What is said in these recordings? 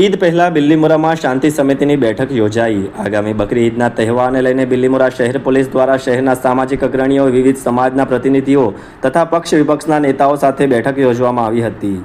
ઈદ પહેલા બિલ્લીમોરામાં શાંતિ સમિતિની બેઠક યોજાઈ. આગામી બકરી ઈદના તહેવારને લઈને બિલ્લીમોરા શહેર પોલીસ દ્વારા શહેરના સામાજિક અગ્રણીઓ, વિવિધ સમાજના પ્રતિનિધિઓ તથા પક્ષ વિપક્ષના નેતાઓ સાથે બેઠક યોજવામાં આવી હતી.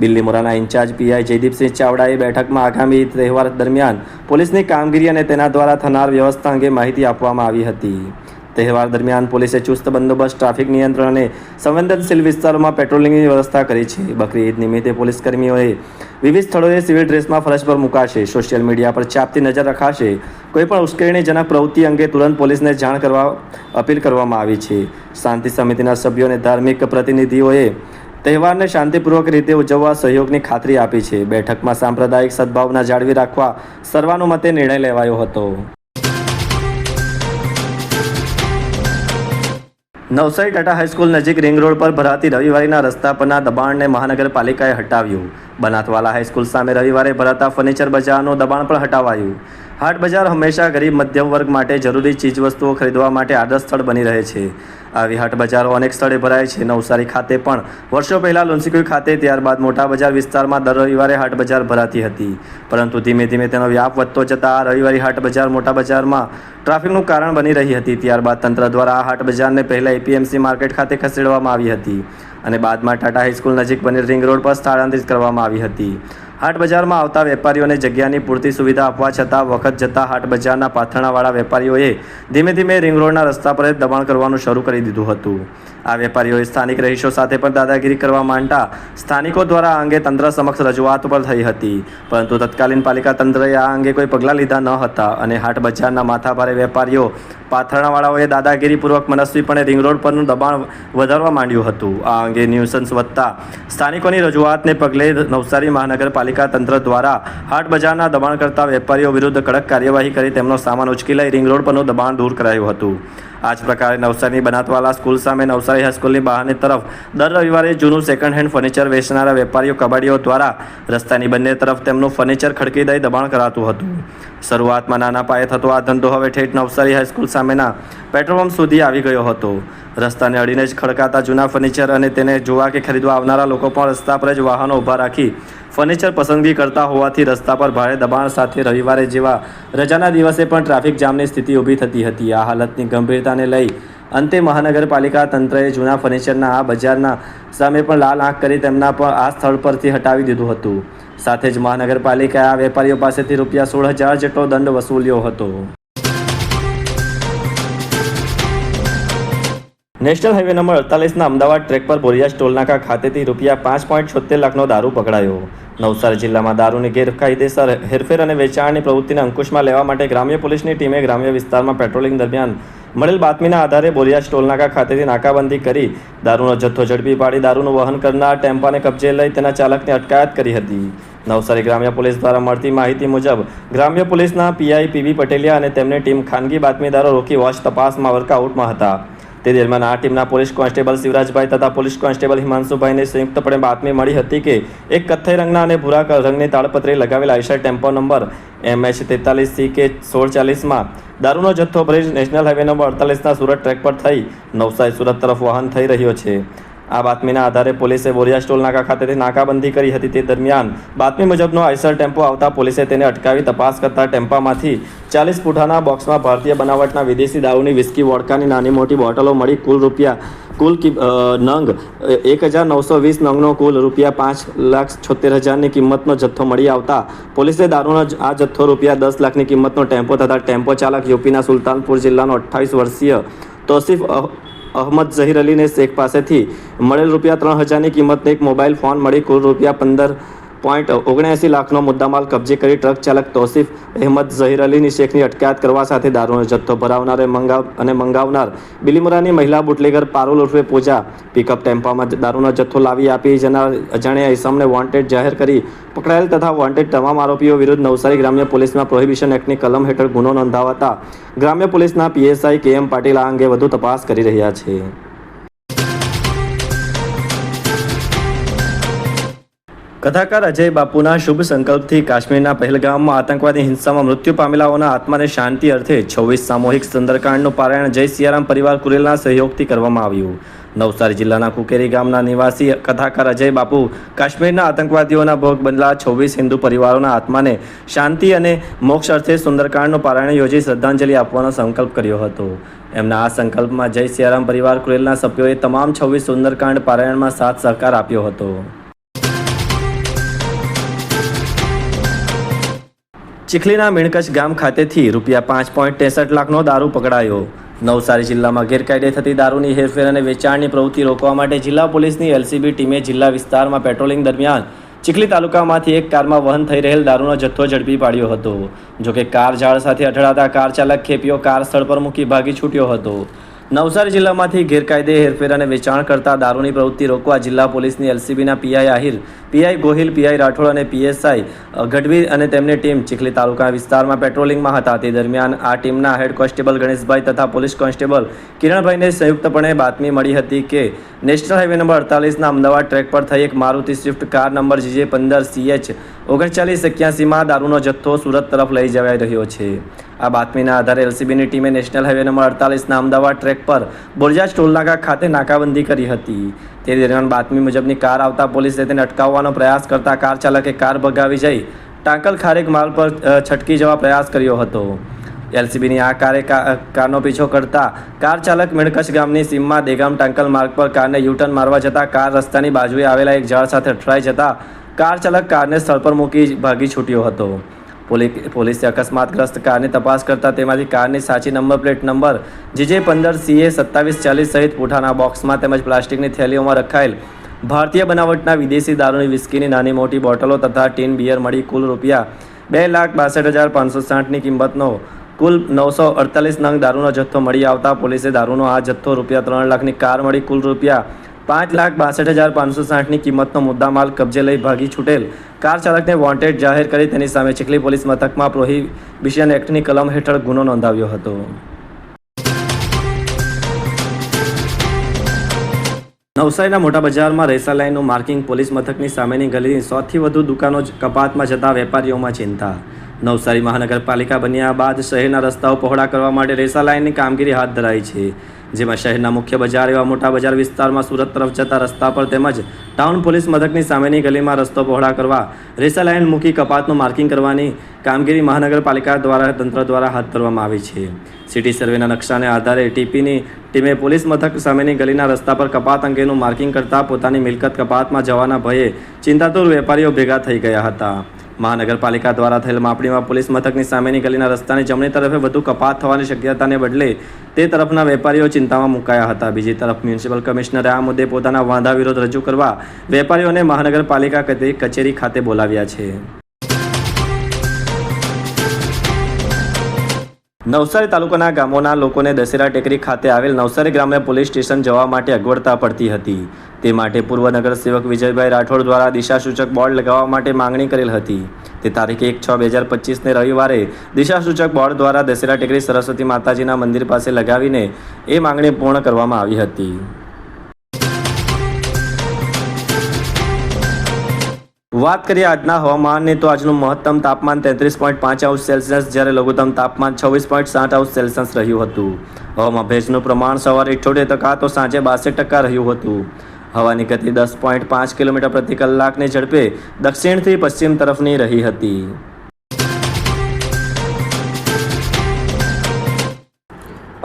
બિલ્લીમોરાના ઇન્ચાર્જ પીઆઈ જયદીપસિંહ ચાવડાએ બેઠકમાં આગામી ઈદ તહેવાર દરમિયાન પોલીસની કામગીરી અને તેના દ્વારા થનાર વ્યવસ્થા અંગે માહિતી આપવામાં આવી હતી. તહેવાર દરમિયાન પોલીસે ચુસ્ત બંદોબસ્ત, ટ્રાફિક નિયંત્રણ અને સંવેદનશીલ વિસ્તારોમાં પેટ્રોલિંગની વ્યવસ્થા કરી છે. બકરી ઈદ નિમિત્તે પોલીસ કર્મીઓએ વિવિધ સ્થળોએ સિવિલ ડ્રેસમાં ફરજ પર મુકાશે. સોશિયલ મીડિયા પર ચાપતી નજર રખાશે. કોઈપણ ઉશ્કેરણીજનક પ્રવૃત્તિ અંગે તુરંત પોલીસને જાણ કરવા અપીલ કરવામાં આવી છે. શાંતિ સમિતિના સભ્યો અને ધાર્મિક પ્રતિનિધિઓએ તહેવારને શાંતિપૂર્વક રીતે ઉજવવા સહયોગની ખાતરી આપી છે. બેઠકમાં સાંપ્રદાયિક સદભાવના જાળવી રાખવા સર્વાનુમતે નિર્ણય લેવાયો હતો. નવસારી ટાટા હાઈસ્કૂલ નજીક રિંગ રોડ પર ભરાતી રવિવારીના રસ્તા પરના દબાણને મહાનગરપાલિકાએ હટાવ્યું. બનાતવાલા હાઈસ્કૂલ સામે રવિવારે ભરાતા ફર્નિચર બજારનું દબાણ પણ હટાવાયું. હાટ બજાર હંમેશા ગરીબ મધ્યમ વર્ગ માટે જરૂરી ચીજવસ્તુઓ ખરીદવા માટે આદર્શ સ્થળ બની રહે છે. આવી હાટ બજારો અનેક સ્થળે ભરાય છે. નવસારી ખાતે પણ વર્ષો પહેલાં લુન્સીકુઈ ખાતે ત્યારબાદ મોટા બજાર વિસ્તારમાં દર રવિવારે હાટ બજાર ભરાતી હતી. પરંતુ ધીમે ધીમે તેનો વ્યાપ વધતો જતાં આ રવિવારી હાટ બજાર મોટા બજારમાં ટ્રાફિકનું કારણ બની રહી હતી. ત્યારબાદ તંત્ર દ્વારા આ હાટ બજારને પહેલાં એપીએમસી માર્કેટ ખાતે ખસેડવામાં આવી હતી. અને બાદમાં ટાટા હાઈસ્કૂલ નજીક બનેલ રિંગ રોડ પર સ્થળાંતરિત કરવામાં આવી હતી. હાટ બજારમાં આવતા વેપારીઓને જગ્યાની પૂરતી સુવિધા આપવા છતાં વખત જતાં હાટ બજારના પાથરણાવાળા વેપારીઓએ ધીમે ધીમે રિંગ રોડના રસ્તા પર જ દબાણ કરવાનું શરૂ કરી દીધું હતું. આ વેપારીઓએ સ્થાનિક રહીશો સાથે પણ દાદાગીરી કરવા માંડતા સ્થાનિકો દ્વારા આ અંગે તંત્ર સમક્ષ રજૂઆત પણ થઈ હતી. પરંતુ તત્કાલીન પાલિકા તંત્રએ આ અંગે કોઈ પગલાં લીધા ન હતા અને હાટ બજારના માથાભારે વેપારીઓ પાથરણાવાળાઓએ દાદાગીરીપૂર્વક મનસ્વીપણે રિંગ રોડ પરનું દબાણ વધારવા માંડ્યું હતું. આ અંગે ન્યુસન્સ વધતા સ્થાનિકોની રજૂઆતને પગલે નવસારી મહાનગરપાલિકા તંત્ર દ્વારા હાટ બજારના દબાણ કરતા વેપારીઓ વિરુદ્ધ કડક કાર્યવાહી કરી તેમનો સામાન ઉચકી લઈ રિંગ રોડ પરનું દબાણ દૂર કરાયું હતું. આ જ પ્રકારે નવસારીની બનાતવાલા સ્કૂલ સામે નવસારી હાઈસ્કૂલની બહારની તરફ દર રવિવારે જૂનું સેકન્ડ હેન્ડ ફર્નિચર વેચનારા વેપારીઓ કબાડીઓ દ્વારા રસ્તાની બંને તરફ તેમનું ફર્નિચર ખડકી દઈ દબાણ કરાતું હતું. શરૂઆતમાં નાના પાયે થતો આ ધંધો હવે ઠેઠ નવસારી હાઈસ્કૂલ સામેના પેટ્રોલ પંપ સુધી આવી ગયો હતો. રસ્તાને અડીને જ ખડકાતા જૂના ફર્નિચર અને તેને જોવા કે ખરીદવા આવનારા લોકો પણ રસ્તા પર જ વાહનો ઊભા રાખી ફર્નિચર પસંદગી કરતા હોવાથી રસ્તા પર ભારે દબાણ સાથે રવિવારે જેવા રજાના દિવસે પણ ટ્રાફિક જામની સ્થિતિ ઊભી થતી હતી. આ હાલતની ગંભીરતાને લઈ અંતે મહાનગરપાલિકા તંત્રએ જૂના ફર્નિચરના આ બજારના સામે પણ લાલ આંખ કરી તેમના પર આ સ્થળ પરથી હટાવી દીધું હતું. સાથે જ મહાનગરપાલિકાએ આ વેપારીઓ પાસેથી રૂપિયા સોળ હજાર જેટલો દંડ વસૂલ્યો હતો. નેશનલ હાઈવે નંબર અડતાલીસના અમદાવાદ ટ્રેક પર બોરિયાજ ટોલનાકા ખાતેથી રૂપિયા પાંચ પોઈન્ટ છોતેર લાખનો દારૂ પકડાયો. નવસારી જિલ્લામાં દારૂની ગેરકાયદેસર હેરફેર અને વેચાણની પ્રવૃત્તિને અંકુશમાં લેવા માટે ગ્રામ્ય પોલીસની ટીમે ગ્રામ્ય વિસ્તારમાં પેટ્રોલિંગ દરમિયાન મળેલ બાતમીના આધારે બોરિયાજ ટોલનાકા ખાતેથી નાકાબંધી કરી દારૂનો જથ્થો ઝડપી પાડી દારૂનું વહન કરનાર ટેમ્પાને કબજે લઈ તેના ચાલકને અટકાયત કરી હતી. નવસારી ગ્રામ્ય પોલીસ દ્વારા મળતી માહિતી મુજબ ગ્રામ્ય પોલીસના પીઆઈ પીવી પટેલિયા અને તેમની ટીમ ખાનગી બાતમીદારો રોકી વોચ તપાસમાં વર્કઆઉટમાં હતા. તે દરમિયાન આ ટીમના પોલીસ કોન્સ્ટેબલ શિવરાજભાઈ તથા પોલીસ કોન્સ્ટેબલ હિમાંશુભાઈને સંયુક્તપણે બાતમી મળી હતી કે એક કથ્થઈ રંગના અને ભૂરા રંગની તાળપત્રી લગાવેલા આઈશર ટેમ્પો નંબર એમએચ તેતાલીસ સી કે સોળ ચાલીસમાં દારૂનો જથ્થો ભરી નેશનલ હાઈવે નંબર અડતાલીસના સુરત ટ્રેક પર થઈ નવસારી સુરત તરફ વાહન થઈ રહ્યો છે. આ બાતમીના આધારે પોલીસે બોરિયા ટોલ નાકા ખાતેથી નાકાબંધી કરી હતી. તે દરમિયાન બાતમી મુજબનો આઈસર ટેમ્પો આવતા પોલીસે તેને અટકાવી તપાસ કરતા ટેમ્પામાંથી ચાલીસ ફૂટાના બોક્સમાં ભારતીય બનાવટના વિદેશી દારૂની વિસ્કી, વોડકાની નાની મોટી બોટલો મળી કુલ રૂપિયા, કુલ નંગ એક હજાર નવસો વીસ નંગનો કુલ રૂપિયા પાંચ લાખ છોતેર હજારની કિંમતનો જથ્થો મળી આવતા પોલીસે દારૂનો આ જથ્થો રૂપિયા દસ લાખની કિંમતનો ટેમ્પો તથા ટેમ્પો ચાલક યુપીના સુલતાનપુર જિલ્લાનો અઠ્ઠાવીસ વર્ષીય તોસીફ અહમદ ઝહીર અલીને શેખ પાસેથી મળેલ રૂપિયા ત્રણ હજારની કિંમતનો એક મોબાઈલ ફોન મળી કુલ રૂપિયા પંદર પોઈન્ટ ઓગણએંસી લાખનો મુદ્દામાલ કબજે કરી ટ્રક ચાલક તોસીફ અહેમદ ઝહીર અલીની શેખની અટકાયત કરવા સાથે દારૂનો જથ્થો ભરાવનાર મંગાવ, અને મંગાવનાર બિલીમોરાની મહિલા બુટલેગર પારુલ ઉર્ફે પૂજા પિકઅપ ટેમ્પામાં દારૂનો જથ્થો લાવી આપી જનાર અજાણ્યા ઇસમને વોન્ટેડ જાહેર કરી પકડાયેલ તથા વોન્ટેડ તમામ આરોપીઓ વિરુદ્ધ નવસારી ગ્રામ્ય પોલીસમાં પ્રોહિબિશન એક્ટની કલમ હેઠળ ગુનો નોંધાવતા ગ્રામ્ય પોલીસના પીએસઆઈ કે એમ પાટીલ આ અંગે વધુ તપાસ કરી રહ્યા છે. કથાકાર અજય બાપુના શુભ સંકલ્પથી કાશ્મીરના પહેલગામમાં આતંકવાદી હિંસામાં મૃત્યુ પામેલાઓના આત્માને શાંતિ અર્થે છવ્વીસ સામૂહિક સુંદરકાંડનું પારાયણ જય સિયારામ પરિવાર કુરેલના સહયોગથી કરવામાં આવ્યું. નવસારી જિલ્લાના કુકેરી ગામના નિવાસી કથાકાર અજય બાપુ કાશ્મીરના આતંકવાદીઓના ભોગ બનેલા છવ્વીસ હિન્દુ પરિવારોના આત્માને શાંતિ અને મોક્ષ અર્થે સુંદરકાંડનું પારાયણ યોજી શ્રદ્ધાંજલિ આપવાનો સંકલ્પ કર્યો હતો. એમના આ સંકલ્પમાં જય સિયારામ પરિવાર કુરેલના સભ્યોએ તમામ છવ્વીસ સુંદરકાંડ પારાયણમાં સાથ સહકાર આપ્યો હતો. ચીખલીના મીણકચ ગામ ખાતેથી રૂપિયા પાંચ પોઈન્ટ ત્રેસઠ લાખનો દારૂ પકડાયો. નવસારી જિલ્લામાં ગેરકાયદે થતી દારૂની હેરફેર અને વેચાણની પ્રવૃત્તિ રોકવા માટે જિલ્લા પોલીસની એલસીબી ટીમે જિલ્લા વિસ્તારમાં પેટ્રોલિંગ દરમિયાન ચીખલી તાલુકામાંથી એક કારમાં વહન થઈ રહેલ દારૂનો જથ્થો ઝડપી પાડ્યો હતો. જોકે કાર ઝાડ સાથે અથડાતા કાર ચાલક ખેપીઓ કાર સ્થળ પર મૂકી ભાગી છૂટ્યો હતો. નવસારી જિલ્લામાંથી ગેરકાયદે હેરફેર અને વેચાણ કરતા દારૂની પ્રવૃત્તિ રોકવા જિલ્લા પોલીસની એલસીબીના PI Ahir, PI Gohil, PI Rathod અને પીએસઆઈ ગઢવી અને તેમની ટીમ ચીખલી તાલુકા વિસ્તારમાં પેટ્રોલિંગમાં હતા. તે દરમિયાન આ ટીમના હેડ કોન્સ્ટેબલ ગણેશભાઈ તથા પોલીસ કોન્સ્ટેબલ કિરણભાઈને સંયુક્તપણે બાતમી મળી હતી કે નેશનલ હાઈવે નંબર અડતાલીસના અમદાવાદ ટ્રેક પર થઈ એક Maruti Swift car number GJ પંદર સીએચ ઓગણચાલીસ એક્યાસીમાં દારૂનો જથ્થો સુરત તરફ લઈ જવાઈ રહ્યો છે. આ બાતમીના આધારે એલસીબીની ટીમે નેશનલ હાઈવે નંબર અડતાલીસના અમદાવાદ ટ્રેક પર બોરજાજ ટોલનાકા ખાતે નાકાબંધી કરી હતી. તે દરમિયાન બાતમી મુજબની કાર આવતા પોલીસે તેને અટકાવવાનો પ્રયાસ કરતા કાર ચાલકે કાર ભગાવી જઈ ટાંકલ ખારેક માલ પર છટકી જવા પ્રયાસ કર્યો હતો. એલસીબીની આ કારે કારનો પીછો કરતા કાર ચાલક મેણકશ ગામની સીમમાં દેગામ ટાંકલ માર્ગ પર કારને યુટર્ન મારવા જતાં કાર રસ્તાની બાજુએ આવેલા એક ઝાડ સાથે અથડાઈ જતા કાર ચાલક કારને સ્થળ પર મૂકી ભાગી છૂટ્યો હતો. પોલીસે અકસ્માતગ્રસ્ત કારની તપાસ કરતા તેમાંથી કારની સાચી નંબર, પ્લેટ નંબર, જીજે પંદર, સીએ સત્તાવીસ, ચાલીસ સહિત પૂઠાના બોક્સમાં તેમજ પ્લાસ્ટિકની થેલીઓમાં રખાયેલ ભારતીય બનાવટના વિદેશી દારૂની વિસ્કીની નાની મોટી બોટલો તથા ટીન બિયર મળી કુલ રૂપિયા બે લાખ બાસઠ હજાર પાંચસો સાઠની કિંમતનો કુલ નવસો અડતાલીસ નંગ દારૂનો જથ્થો મળી આવતા પોલીસે દારૂનો આ જથ્થો રૂપિયા ત્રણ લાખની કાર મળી કુલ રૂપિયા પાંચ લાખ બાસઠ હજાર પાંચસો સાઠની કિંમતનો મુદ્દામાલ કબજે લઈ ભાગી છૂટેલ કાર ચાલકને વોન્ટેડ જાહેર કરી તેની સામે ચીખલી પોલીસ મથકમાં પ્રોહિબિશન એક્ટની કલમ હેઠળ ગુનો નોંધાવ્યો હતો. નવસારીના મોટા બજારમાં રેસા લાઇનનું માર્કિંગ પોલીસ મથકની સામેની ગલીની સૌથી વધુ દુકાનો કપાતમાં જતા વેપારીઓમાં ચિંતા. નવસારી મહાનગરપાલિકા બન્યા બાદ શહેરના રસ્તાઓ પહોળા કરવા માટે રેસા લાઇનની કામગીરી હાથ ધરાઈ છે. જેમાં શહેરના મુખ્ય બજાર એવા મોટા બજાર વિસ્તારમાં સુરત તરફ જતા રસ્તા પર તેમજ ટાઉન પોલીસ મથકની સામેની ગલીમાં રસ્તો પહોળા કરવા રેસા લાઇન મૂકી કપાતનું માર્કિંગ કરવાની કામગીરી મહાનગરપાલિકા દ્વારા તંત્ર દ્વારા હાથ ધરવામાં આવી છે. સિટી સર્વેના નકશાને આધારે ટીપીની ટીમે પોલીસ મથક સામેની ગલીના રસ્તા પર કપાત અંગેનું માર્કિંગ કરતા પોતાની મિલકત કપાતમાં જવાના ભયે ચિંતાતુર વેપારીઓ ભેગા થઈ ગયા હતા. મહાનગરપાલિકા દ્વારા થયેલ માપણીમાં પોલીસ મથકની સામેની ગલીના રસ્તાની જમણી તરફે વધુ કપાત થવાની શક્યતાને બદલે તે તરફના વેપારીઓ ચિંતામાં મુકાયા હતા. બીજી તરફ મ્યુનિસિપલ કમિશનરે આ મુદ્દે પોતાના વાંધા વિરોધ રજૂ કરવા વેપારીઓને મહાનગરપાલિકા કચેરી- ખાતે બોલાવ્યા છે. નવસારી તાલુકાના ગામોના લોકોને દશેરા ટેકરી ખાતે આવેલ નવસારી ગ્રામ્ય પોલીસ સ્ટેશન જવા માટે અગવડતા પડતી હતી. તે માટે પૂર્વ નગરસેવક વિજયભાઈ રાઠોડ દ્વારા દિશાસૂચક બોર્ડ લગાવવા માટે માંગણી કરેલ હતી. તે તારીખ એક છ બે હજાર પચીસને રવિવારે દિશાસૂચક બોર્ડ દ્વારા દશેરા ટેકરી સરસ્વતી માતાજીના મંદિર પાસે લગાવીને એ માંગણી પૂર્ણ કરવામાં આવી હતી. વાત કરીએ આજના હવામાનની, તો આજનું મહત્તમ તાપમાન તેત્રીસ પોઈન્ટ પાંચ અંશ સેલ્સિયસ, જ્યારે લઘુત્તમ તાપમાન છવ્વીસ પોઈન્ટ સાત અંશ સેલ્સિયસ રહ્યું હતું. હવામાં ભેજનું પ્રમાણ સવારે ઇઠ્ઠોતેર ટકા તો સાંજે બાસઠ ટકા રહ્યું હતું. હવાની ગતિ દસ પોઈન્ટ પાંચ કિલોમીટર પ્રતિ કલાકની ઝડપે દક્ષિણથી પશ્ચિમ તરફની રહી હતી.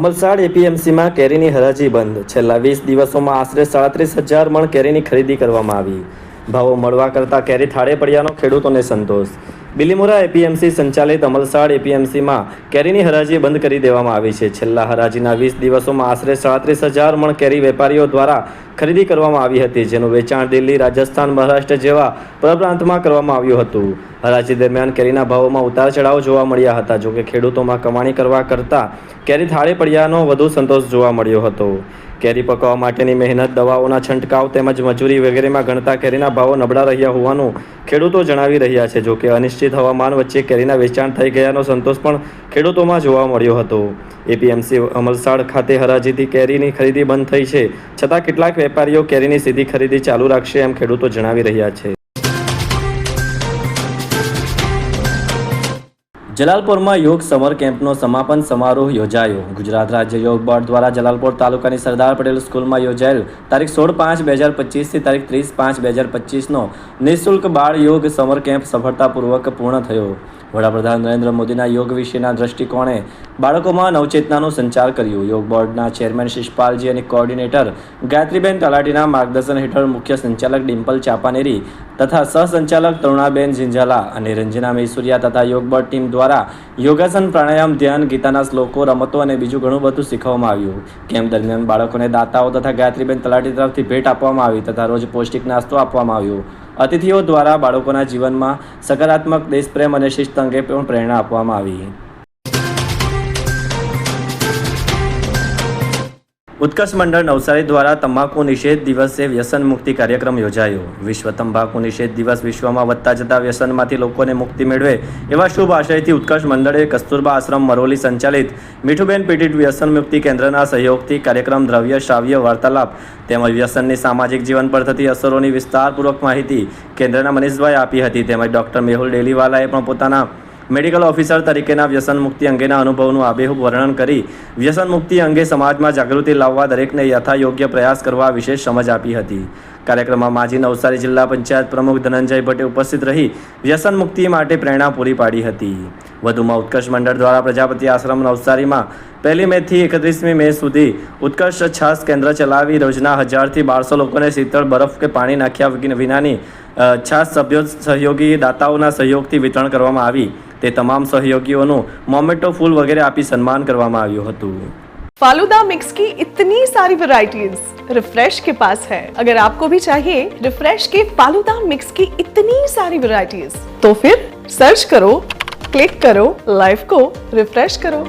અમલસાડ એપીએમસીમાં કેરીની હરાજી બંધ. છેલ્લા વીસ દિવસોમાં આશરે સાડત્રીસ હજાર મણ કેરીની ખરીદી કરવામાં આવી. ભાવો મળવા કરતાં કેરી થાળે પડ્યાનો ખેડૂતોને સંતોષ. બિલીમોરા એપીએમસી સંચાલિત અમલસાડ એપીએમસીમાં કેરીની હરાજી બંધ કરી દેવામાં આવી છે. છેલ્લા હરાજીના વીસ દિવસોમાં આશરે સાડત્રીસ હજાર મણ કેરી વેપારીઓ દ્વારા ખરીદી કરવામાં આવી હતી, જેનું વેચાણ દિલ્હી, રાજસ્થાન, મહારાષ્ટ્ર જેવા પરપ્રાંતમાં કરવામાં આવ્યું હતું. હરાજી દરમિયાન કેરીના ભાવોમાં ઉતાર ચઢાવ જોવા મળ્યા હતા. જોકે ખેડૂતોમાં કમાણી કરવા કરતાં કેરી થાળે પડ્યાનો વધુ સંતોષ જોવા મળ્યો હતો. કેરી પકવવા માટેની મહેનત, દવાઓના છંટકાવ તેમજ મજૂરી વગેરેમાં ગણતા કેરીના ભાવો નબળા રહ્યા હોવાનું ખેડૂતો જણાવી રહ્યા છે. જોકે અનિશ્ચિત હવામાન વચ્ચે કેરીના વેચાણ થઈ ગયાનો સંતોષ પણ ખેડૂતોમાં જોવા મળ્યો હતો. એપીએમસી અમલસાડ ખાતે હરાજીથી કેરીની ખરીદી બંધ થઈ છે. છતાં કેટલાક વેપારીઓ કેરીની સીધી ખરીદી ચાલુ રાખશે એમ ખેડૂતો જણાવી રહ્યા છે. જલાલપુરમાં યોગ સમર કેમ્પનો સમાપન સમારોહ યોજાયો. ગુજરાત રાજ્ય યોગ બોર્ડ દ્વારા જલાલપુર તાલુકાની સરદાર પટેલ સ્કૂલમાં યોજાયેલ તારીખ સોળ પાંચ બે હજાર પચીસથી તારીખ ત્રીસ પાંચ બે હજાર પચીસનો નિઃશુલ્ક બાળ યોગ સમર કેમ્પ સફળતાપૂર્વક પૂર્ણ થયો. વડાપ્રધાન નરેન્દ્ર મોદીના યોગ વિશેના દ્રષ્ટિકોણે બાળકોમાં નવચેતનાનું સંચાર કર્યું. યોગ બોર્ડના ચેરમેન શિષપાલજી અને કોઓર્ડિનેટર ગાયત્રીબેન તલાટીના માર્ગદર્શન હેઠળ મુખ્ય સંચાલક ડિમ્પલ ચાપાનેરી તથા સહસંચાલક તરુણાબેન ઝિંઝાલા અને રંજના મૈસુરિયા તથા યોગ બોર્ડ ટીમ દ્વારા યોગાસન, પ્રાણાયામ, ધ્યાન, ગીતાના શ્લોકો, રમતો અને બીજું ઘણું બધું શીખવવામાં આવ્યું. કેમ્પ દરમિયાન બાળકોને દાતાઓ તથા ગાયત્રીબેન તલાટી તરફથી ભેટ આપવામાં આવી તથા રોજ પૌષ્ટિક નાસ્તો આપવામાં આવ્યો. અતિથિઓ દ્વારા બાળકોના જીવનમાં સકારાત્મક દેશપ્રેમ અને શિસ્ત અંગે પણ પ્રેરણા આપવામાં આવી. ઉત્કર્ષ મંડળ નવસારી દ્વારા તમાકુ નિષેધ દિવસે વ્યસન મુક્તિ કાર્યક્રમ યોજાયો. વિશ્વ તંબાકુ નિષેધ દિવસ વિશ્વમાં વધતા જતા વ્યસનમાંથી લોકોને મુક્તિ મેળવે એવા શુભ આશયથી ઉત્કર્ષ મંડળે કસ્તુરબા આશ્રમ મરોલી સંચાલિત મીઠુબેન પીડિત વ્યસન મુક્તિ કેન્દ્રના સહયોગથી કાર્યક્રમ દ્રવ્ય, શ્રાવ્ય, વાર્તાલાપ તેમજ વ્યસનની સામાજિક જીવન પર થતી અસરોની વિસ્તારપૂર્વક માહિતી કેન્દ્રના મનીષભાઈ આપી હતી. તેમજ ડોક્ટર મેહુલ ડેલીવાલાએ પણ પોતાના મેડિકલ ઓફિસર તરીકેના વ્યસન મુક્તિ અંગેના અનુભવનું આબેહૂબ વર્ણન કરી વ્યસન મુક્તિ અંગે સમાજમાં જાગૃતિ લાવવા દરેકને યથાયોગ્ય પ્રયાસ કરવા વિશેષ સમજ આપી હતી. કાર્યક્રમમાં માજી નવસારી જિલ્લા પંચાયત પ્રમુખ ધનંજય ભટ્ટે ઉપસ્થિત રહી વ્યસન મુક્તિ માટે પ્રેરણા પૂરી પાડી હતી. વધુમાં ઉત્કર્ષ મંડળ દ્વારા પ્રજાપતિ આશ્રમ નવસારીમાં પહેલી મેથી એકત્રીસમી મે સુધી ઉત્કર્ષ છાસ કેન્દ્ર ચલાવી રોજના હજારથી બારસો લોકોને શીતળ બરફ કે પાણી નાખ્યા વિનાની છાસ સભ્યો સહયોગી દાતાઓના સહયોગથી વિતરણ કરવામાં આવી તે તમામ સહયોગીઓનું મોમેટો ફૂલ વગેરે આપી સન્માન કરવામાં આવ્યું હતું फालूदा मिक्स की इतनी सारी वैरायटीज रिफ्रेश के पास है अगर आपको भी चाहिए रिफ्रेश के फालूदा मिक्स की इतनी सारी वैरायटीज तो फिर सर्च करो क्लिक करो लाइफ को रिफ्रेश करो